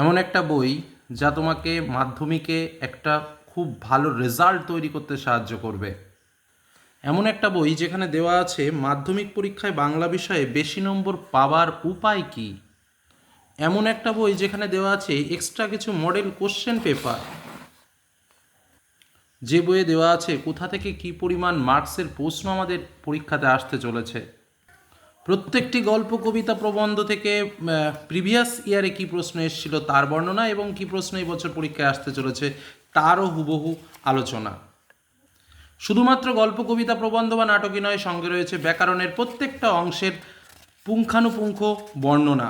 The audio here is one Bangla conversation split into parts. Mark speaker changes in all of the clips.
Speaker 1: এমন একটা বই যা তোমাকে মাধ্যমিকে একটা খুব ভালো রেজাল্ট তৈরি করতে সাহায্য করবে। এমন একটা বই যেখানে দেওয়া আছে, মাধ্যমিক পরীক্ষায় বাংলা বিষয়ে বেশি নম্বর পাওয়ার উপায় কী? এমন একটা বই যেখানে দেওয়া আছে, এক্সট্রা কিছু মডেল কোশ্চেন পেপার। যে বইয়ে দেওয়া আছে, কোথা থেকে কী পরিমাণ মার্কসের প্রশ্ন আমাদের পরীক্ষাতে আসতে চলেছে? প্রত্যেকটি গল্প, কবিতা প্রবন্ধ থেকে প্রিভিয়াস ইয়ারে কী প্রশ্ন এসেছিল তার বর্ণনা এবং কী প্রশ্ন এই বছর পরীক্ষায় আসতে চলেছে তারও হুবহু আলোচনা। শুধুমাত্র গল্প, কবিতা, প্রবন্ধ বা নাটকই নয়, সঙ্গে রয়েছে ব্যাকরণের প্রত্যেকটা অংশের পুঙ্খানুপুঙ্খ বর্ণনা।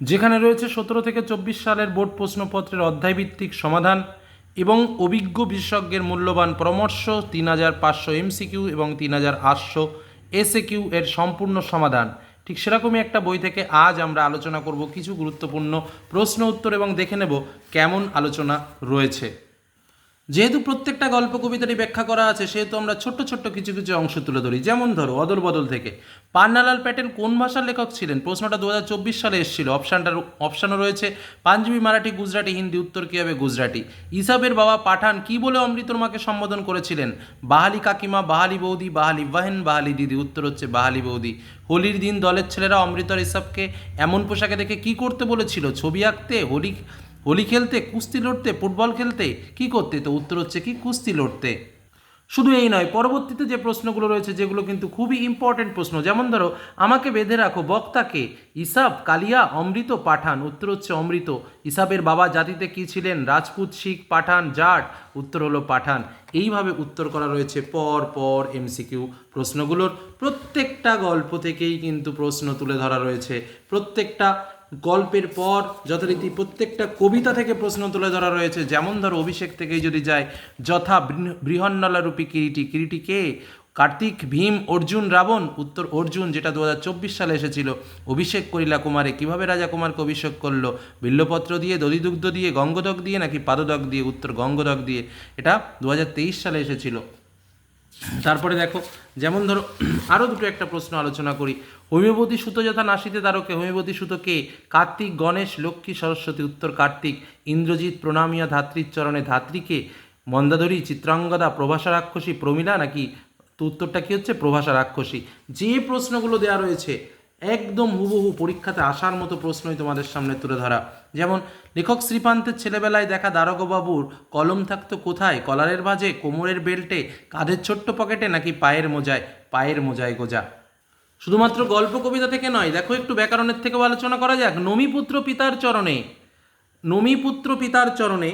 Speaker 1: যেখানে রয়েছে সতেরো থেকে চব্বিশ সালের বোর্ড প্রশ্নপত্রের অধ্যায়ভিত্তিক সমাধান এবং অভিজ্ঞ বিশেষজ্ঞের মূল্যবান পরামর্শ, তিন হাজার পাঁচশো এমসিকিউ এবং তিন হাজার আটশো এসএকিউ এর সম্পূর্ণ সমাধান। ঠিক সেরকমই একটা বই থেকে আজ আমরা আলোচনা করব কিছু গুরুত্বপূর্ণ প্রশ্ন উত্তর এবং দেখে নেব কেমন আলোচনা রয়েছে। যেহেতু প্রত্যেকটা গল্প কবিতাটি ব্যাখ্যা করা আছে, সেহেতু আমরা ছোট্ট ছোট্ট কিছু কিছু অংশ তুলে ধরি। যেমন ধরো, অদল বদল থেকে। পান্নালাল প্যাটেল কোন ভাষার লেখক ছিলেন? প্রশ্নটা দু হাজার চব্বিশ সালে এসেছিল। অপশানটার অপশানও রয়েছে। পাঞ্জাবি, মারাঠি, গুজরাটি, হিন্দি, উত্তর কী হবে গুজরাটি। ইসাবের বাবা পাঠান কি বলে অমৃতর মাকে সম্বোধন করেছিলেন? বাহালি কাকিমা, বাহালি বৌদি, বাহালি বাহেন, বাহালি দিদি। উত্তর হচ্ছে বাহালি বৌদি। হোলির দিন দলের ছেলেরা অমৃতর ইসাবকে এমন পোশাকে দেখে কি করতে বলেছিল? ছবি আঁকতে, হোলি হোলি খেলতে, কুস্তি লড়তে, ফুটবল খেলতে, কি করতে? তো উত্তর হচ্ছে কি, কুস্তি লড়তে। শুধু এই নয়, পরবর্তীতে যে প্রশ্নগুলো রয়েছে, যেগুলো কিন্তু খুবই ইম্পর্টেন্ট প্রশ্ন, যেমন ধরো, আমাকে বেঁধে রাখো বক্তাকে, ইসাব, কালিয়া, অমৃত, পাঠান। উত্তর হচ্ছে অমৃত। ইসাবের বাবা জাতিতে কি ছিলেন? রাজপুত, শিখ, পাঠান, জাট। উত্তর হলো পাঠান। এইভাবে উত্তর করা রয়েছে পর পর এমসিকিউ প্রশ্নগুলোর। প্রত্যেকটা গল্প থেকেই কিন্তু প্রশ্ন তুলে ধরা রয়েছে। প্রত্যেকটা গল্পের পর যথারীতি প্রত্যেকটা কবিতা থেকে প্রশ্ন তুলে ধরা রয়েছে। যেমন ধরো অভিষেক থেকেই যদি যায়, যথা বৃহন্নলারূপী কিরিটি কিরিটি কে? কার্তিক, ভীম, অর্জুন, রাবণ। উত্তর অর্জুন, যেটা দু হাজার চব্বিশ সালে এসেছিল। অভিষেক করিলা কুমারে, কীভাবে রাজা কুমারকে অভিষেক করল? বিল্লপত্র দিয়ে, দধিদুগ্ধ দিয়ে, গঙ্গদক দিয়ে, নাকি পাদদক দিয়ে? উত্তর গঙ্গদক দিয়ে। এটা দু হাজার তেইশ সালে এসেছিল। তারপরে দেখো, যেমন ধরো আরও দুটো একটা প্রশ্ন আলোচনা করি। হোমিওপতি সুতো যথা নাসিতে তারকে হোমিওপতি সুতো কে? কার্তিক, গণেশ, লক্ষ্মী, সরস্বতী, উত্তর কার্তিক, ইন্দ্রজিৎ, প্রণামিয়া, ধাত্রীর চরণে ধাত্রীকে মন্দাদরী চিত্রাঙ্গদা, প্রভাষা রাক্ষসী, প্রমীলা নাকি? তো উত্তরটা কী হচ্ছে? প্রভাষা রাক্ষসী। যে প্রশ্নগুলো দেওয়া রয়েছে একদম হুবহু পরীক্ষাতে আসার মতো প্রশ্নই তোমাদের সামনে তুলে ধরা। যেমন, লেখক শ্রীপান্তের ছেলেবেলায় দেখা দারোগবাবুর কলম থাকতো কোথায়? কলারের ভাজে, কোমরের বেল্টে, কাঁধের ছোট্ট পকেটে নাকি পায়ের মোজায়? পায়ের মোজায় গোজা। শুধুমাত্র গল্প কবিতা থেকে নয়, দেখো একটু ব্যাকরণের থেকেও আলোচনা করা যাক। নমিপুত্র পিতার চরণে, নমিপুত্র পিতার চরণে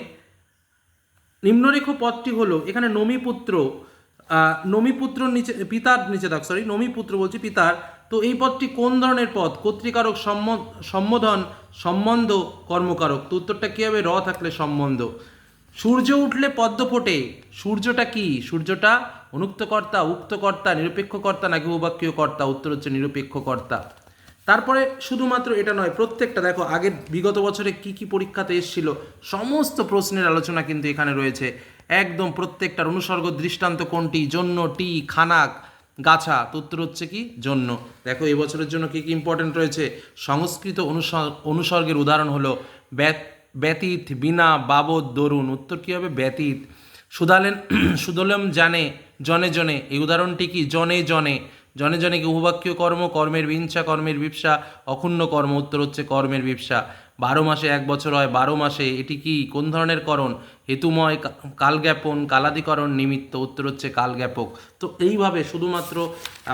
Speaker 1: নিম্নরেখ পদটি হলো, এখানে নমিপুত্র নমিপুত্র নিচে, পিতার নিচে দেখ সরি নমিপুত্র বলছি পিতার তো এই পদটি কোন ধরনের পদ? কর্তৃকারক সম্বোধন, সম্বন্ধ, কর্মকারক। তো উত্তরটা কী হবে? র থাকলে সম্বন্ধ। সূর্য উঠলে পদ্ম ফোটে। সূর্যটা কি? সূর্যটা অনুক্তকর্তা, উক্তকর্তা, নিরপেক্ষকর্তা নাকি উবাক্যীয় কর্তা উত্তর হচ্ছে নিরপেক্ষকর্তা। তারপরে শুধুমাত্র এটা নয়, প্রত্যেকটা দেখো, আগের বিগত বছরে কি কি পরীক্ষাতে এসেছিল, সমস্ত প্রশ্নের আলোচনা কিন্তু এখানে রয়েছে। একদম প্রত্যেকটার অনুসর্গ দৃষ্টান্ত কোনটি? জন্য, টি, খানাক। গাছা তো উত্তর হচ্ছে কি? জন্য। দেখো এবছরের জন্য কি কি ইম্পর্টেন্ট রয়েছে? সংস্কৃত অনুসর্গের উদাহরণ হলো ব্যতীত, বিনা, বাবদ, দরুন। উত্তর কী হবে? ব্যতীত। সুদালেন, সুদলম জানে, জনে জনে। এই উদাহরণটি কি? জনে জনে। জনে জনে কি উহবাক্যীয় কর্ম? কর্মের বিংসা কর্মের বিপসা। অক্ষুণ্ণ কর্ম। উত্তর হচ্ছে কর্মের বিপসা। বারো মাসে এক বছর হয়, বারো মাসে এটি কি, কোন ধরনের করণ? হেতুময় কালজ্ঞাপন, কালাদিকরণ নিমিত্ত উত্তর হচ্ছে কালজ্ঞাপক। তো এইভাবে শুধুমাত্র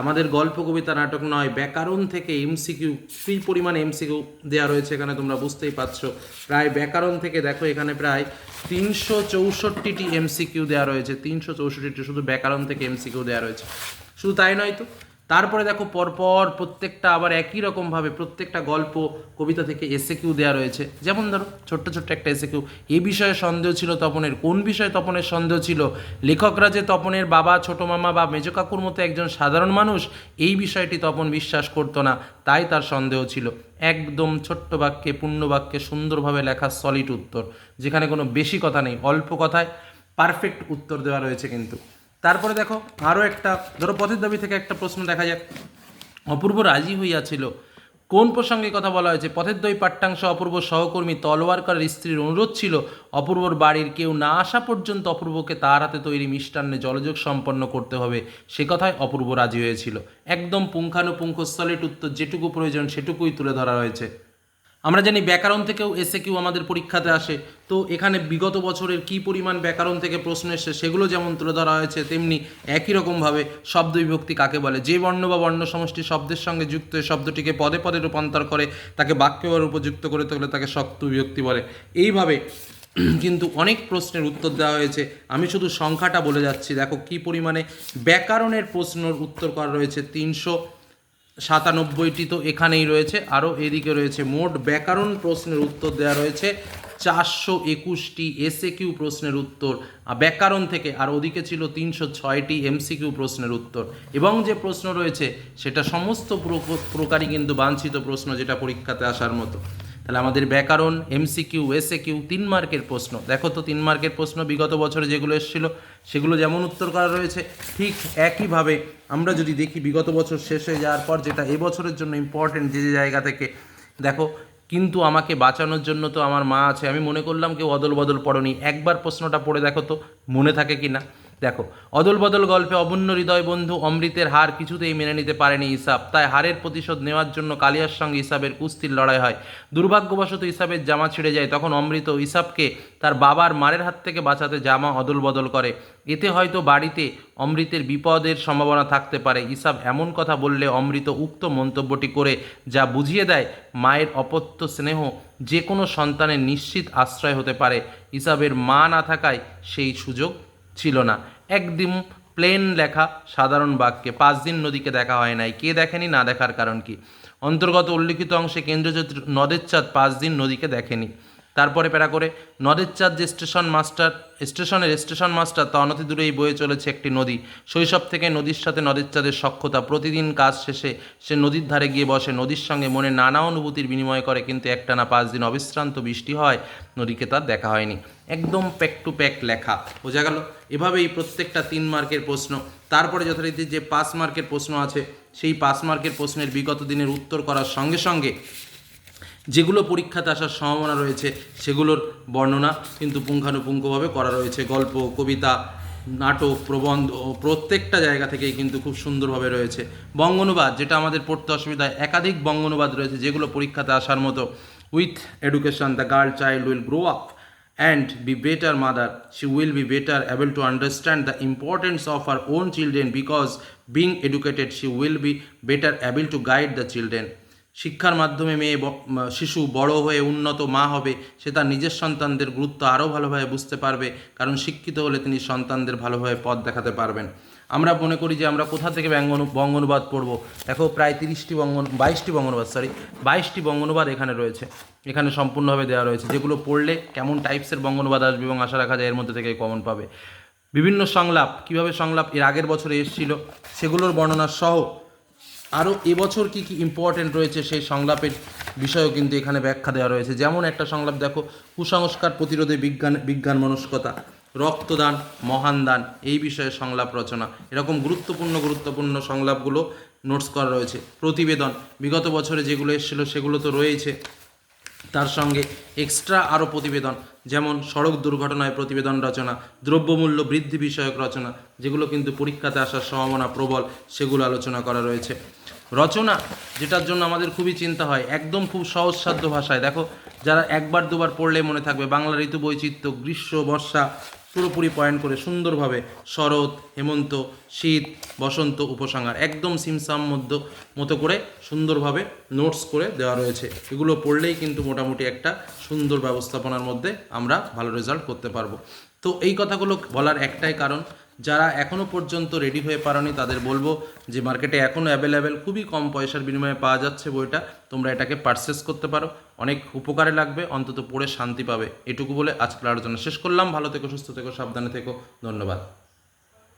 Speaker 1: আমাদের গল্প, কবিতা, নাটক নয়, ব্যাকরণ থেকে এমসিকিউ, কী পরিমাণে এমসিকিউ দেওয়া রয়েছে এখানে তোমরা বুঝতেই পারছ। প্রায় ব্যাকরণ থেকে দেখো এখানে প্রায় তিনশো চৌষট্টিটি এমসিকিউ দেওয়া রয়েছে, তিনশো চৌষট্টিটি শুধু ব্যাকরণ থেকে এমসিকিউ দেওয়া রয়েছে। শুধু তাই নয় তো তারপরে দেখো পরপর প্রত্যেকটা আবার একই রকমভাবে প্রত্যেকটা গল্প কবিতা থেকে এসে কিউ দেওয়া রয়েছে। যেমন ধরো, ছোট্ট ছোট্ট একটা এসে কিউ এই বিষয়ে সন্দেহ ছিল তপনের, কোন বিষয়ে তপনের সন্দেহ ছিল? লেখকরা যে তপনের বাবা, ছোট মামা বা মেজ কাকুর মতো একজন সাধারণ মানুষ, এই বিষয়টি তপন বিশ্বাস করতো না, তাই তার সন্দেহ ছিল। একদম ছোট্ট বাক্যে, পূর্ণ বাক্যে সুন্দরভাবে লেখা সলিড উত্তর, যেখানে কোনো বেশি কথা নেই, অল্প কথায় পারফেক্ট উত্তর দেওয়া রয়েছে কিন্তু। তারপরে দেখো আরও একটা, ধরো পথের দাবি থেকে একটা প্রশ্ন দেখা যাক। অপূর্ব রাজি হইয়াছিল। কোন প্রসঙ্গে কথা বলা হয়েছে? পথের দই পাঠ্যাংশ অপূর্ব সহকর্মী তলোয়ারকারের স্ত্রীর অনুরোধ ছিল। অপূর্বর বাড়ির কেউ না আসা পর্যন্ত অপূর্বকে তার হাতে তৈরি মিষ্টান্নে জলযোগ সম্পন্ন করতে হবে। সে কথায় অপূর্ব রাজি হয়েছিল। একদম পুঙ্খানুপুঙ্খ সলিড উত্তর যেটুকু প্রয়োজন সেটুকুই তুলে ধরা হয়েছে। আমরা জানি ব্যাকরণ থেকেও এসে কিউ আমাদের পরীক্ষাতে আসে। তো এখানে বিগত বছরের কি পরিমাণ ব্যাকরণ থেকে প্রশ্ন এসছে সেগুলো যেমন তুলে ধরা হয়েছে, তেমনি একই রকমভাবে শব্দ বিভক্তি কাকে বলে? যে বর্ণ বা বর্ণ সমষ্টি শব্দের সঙ্গে যুক্ত হয়ে শব্দটিকে পদে পদে রূপান্তর করে, তাকে বাক্য বা উপযুক্ত করে তোলে, তাকে শক্ত বিভক্তি বলে। এইভাবে কিন্তু অনেক প্রশ্নের উত্তর দেওয়া হয়েছে। আমি শুধু সংখ্যাটা বলে যাচ্ছি। দেখো কি পরিমাণে ব্যাকরণের প্রশ্নের উত্তর করা রয়েছে। তিনশো সাতানব্বইটি তো এখানেই রয়েছে। আরও এদিকে রয়েছে। মোট ব্যাকরণ প্রশ্নের উত্তর দেওয়া রয়েছে। চারশো একুশটি এসএ কিউ প্রশ্নের উত্তর ব্যাকরণ থেকে, আর ওদিকে ছিল তিনশো ছয়টি এমসিকিউ প্রশ্নের উত্তর। এবং যে প্রশ্ন রয়েছে, সেটা সমস্ত প্রক- প্রকারই কিন্তু বাঞ্ছিত প্রশ্ন যেটা পরীক্ষাতে আসার মতো। তাহলে আমাদের ব্যাকরণ, এমসিকিউ এসএ কিউ তিন মার্কের প্রশ্ন। দেখো তো তিন মার্কের প্রশ্ন বিগত বছরে যেগুলো এসেছিল, সেগুলো যেমন উত্তর করা রয়েছে, ঠিক একইভাবে আমরা যদি দেখি বিগত বছর শেষ হয়ে যাওয়ার পর যেটা এবছরের জন্য ইম্পর্টেন্ট যে যে জায়গা থেকে, দেখো কিন্তু আমাকে বাঁচানোর জন্য তো আমার মা আছে। আমি মনে করলাম কেউ অদল বদল পড়নি। একবার প্রশ্নটা পড়ে দেখো তো, মনে থাকে কি না দেখো অদল বদল গল্পে অবন্য হৃদয় বন্ধু অমৃতের হার কিছুতেই মেনে নিতে পারেনি ইসাব। তাই হারের প্রতিশোধ নেওয়ার জন্য কালিয়ার সঙ্গে ইসাবের কুস্তির লড়াই হয়। দুর্ভাগ্যবশত ইসাবের জামা ছিঁড়ে যায়, তখন অমৃত ইসাবকে তার বাবার মারের হাত থেকে বাঁচাতে জামা অদল বদল করে। এতে হয়তো বাড়িতে অমৃতের বিপদের সম্ভাবনা থাকতে পারে। ইসাব এমন কথা বললে অমৃত উক্ত মন্তব্যটি করে, যা বুঝিয়ে দেয়, মায়ের অপত্য স্নেহ যে কোনো সন্তানের নিশ্চিত আশ্রয় হতে পারে। ইসাবের মা না থাকায় সেই সুযোগ ছিল না। একদিন প্লেন লেখা সাধারণ বাক্যে, পাঁচ দিন নদীকে দেখা হয় নাই। কে দেখেনি, না দেখার কারণ কি? অন্তর্গত উল্লিখিত অংশে কেন্দ্রীয় নদের চাঁদ পাঁচ দিন নদীকে দেখেনি। তারপরে প্যারা করে নদের চাঁদ যে স্টেশন মাস্টার, স্টেশনের স্টেশন মাস্টার, তা অনতি দূরেই বয়ে চলেছে একটি নদী। শৈশব থেকে নদীর সাথে নদের চাঁদের সক্ষতা প্রতিদিন কাজ শেষে সে নদীর ধারে গিয়ে বসে। নদীর সঙ্গে মনে নানা অনুভূতির বিনিময় করে, কিন্তু একটানা পাঁচ দিন অবিশ্রান্ত বৃষ্টি হয়, নদীকে তার দেখা হয়নি। একদম প্যাক টু প্যাক লেখা। বোঝা গেল? এভাবেই প্রত্যেকটা তিন মার্কের প্রশ্ন। তারপরে যথারীতি যে পাঁচ মার্কের প্রশ্ন আছে, সেই পাঁচ মার্কের প্রশ্নের বিগত দিনের উত্তর করার সঙ্গে সঙ্গে যেগুলো পরীক্ষাতে আসার সম্ভাবনা রয়েছে, সেগুলোর বর্ণনা কিন্তু পুঙ্খানুপুঙ্খভাবে করা রয়েছে। গল্প, কবিতা, নাটক, প্রবন্ধ প্রত্যেকটা জায়গা থেকেই কিন্তু খুব সুন্দরভাবে রয়েছে। বঙ্গনুবাদ, যেটা আমাদের পড়তে অসুবিধা একাধিক বঙ্গানুবাদ রয়েছে, যেগুলো পরীক্ষাতে আসার মতো। With education, the girl child will grow up and be better mother she will be better able to understand the importance of her own children because being educated she will be better able to guide the children শিক্ষার মাধ্যমে মেয়ে শিশু বড় হয়ে উন্নত মা হবে, সে তার নিজের সন্তানদের গুরুত্ব আরও ভালোভাবে বুঝতে পারবে, কারণ শিক্ষিত হলে তিনি সন্তানদের ভালোভাবে পথ দেখাতে পারবেন। আমরা মনে করি যে আমরা কোথা থেকে ব্যঙ্গনু বঙ্গানুবাদ পড়ব? দেখো প্রায় তিরিশটি বঙ্গ বাইশটি বঙ্গানুবাদ সরি বাইশটি বঙ্গানুবাদ এখানে রয়েছে। এখানে সম্পূর্ণভাবে দেওয়া রয়েছে। যেগুলো পড়লে কেমন টাইপসের বঙ্গানুবাদ আসবে এবং আশা রাখা যায় এর মধ্যে থেকে কমন পাবে। বিভিন্ন সংলাপ, কীভাবে সংলাপ এর আগের বছরে এসেছিল, সেগুলোর বর্ণনা সহ আরও এবছর কি কি ইম্পর্টেন্ট রয়েছে সেই সংলাপের বিষয়েও কিন্তু এখানে ব্যাখ্যা দেওয়া রয়েছে। যেমন একটা সংলাপ, দেখো, কুসংস্কার প্রতিরোধে বিজ্ঞান বিজ্ঞান মনস্কতা, রক্তদান, মহান দান, এই বিষয়ে সংলাপ রচনা। এরকম গুরুত্বপূর্ণ গুরুত্বপূর্ণ সংলাপগুলো নোটস করা রয়েছে। প্রতিবেদন, বিগত বছরে যেগুলো এসেছিল সেগুলো তো রয়েছে তার সঙ্গে এক্সট্রা আরও প্রতিবেদন, যেমন সড়ক দুর্ঘটনায় প্রতিবেদন রচনা, দ্রব্যমূল্য বৃদ্ধি বিষয়ক রচনা, যেগুলো কিন্তু পরীক্ষাতে আসার সম্ভাবনা প্রবল, সেগুলো আলোচনা করা রয়েছে। রচনা, যেটার জন্য আমাদের খুবই চিন্তা হয়, একদম খুব সহজসাধ্য ভাষায়। দেখো, যারা একবার দুবার পড়লে মনে থাকবে বাংলা ঋতু বৈচিত্র্য গ্রীষ্ম, বর্ষা পুরোপুরি পয়েন্ট করে সুন্দরভাবে শরৎ, হেমন্ত, শীত, বসন্ত উপসংহার একদম সিমসাম মধ্য, মতো করে সুন্দরভাবে নোটস করে দেওয়া রয়েছে। এগুলো পড়লেই কিন্তু মোটামুটি একটা সুন্দর ব্যবস্থাপনার মধ্যে আমরা ভালো রেজাল্ট করতে পারব। তো এই কথাগুলো বলার একটাই কারণ যারা এখনও পর্যন্ত রেডি হয়ে পারোনি, তাদের বলব যে মার্কেটে এখনও অ্যাভেলেবেল খুবই কম পয়সার বিনিময়ে পাওয়া যাচ্ছে বইটা। তোমরা এটাকে পারচেস করতে পারো। অনেক উপকারে লাগবে, অন্তত পড়ে শান্তি পাবে। এটুকু বলে আজকের আলোচনা শেষ করলাম। ভালো থেকো, সুস্থ থেকো, সাবধানে থেকো। ধন্যবাদ।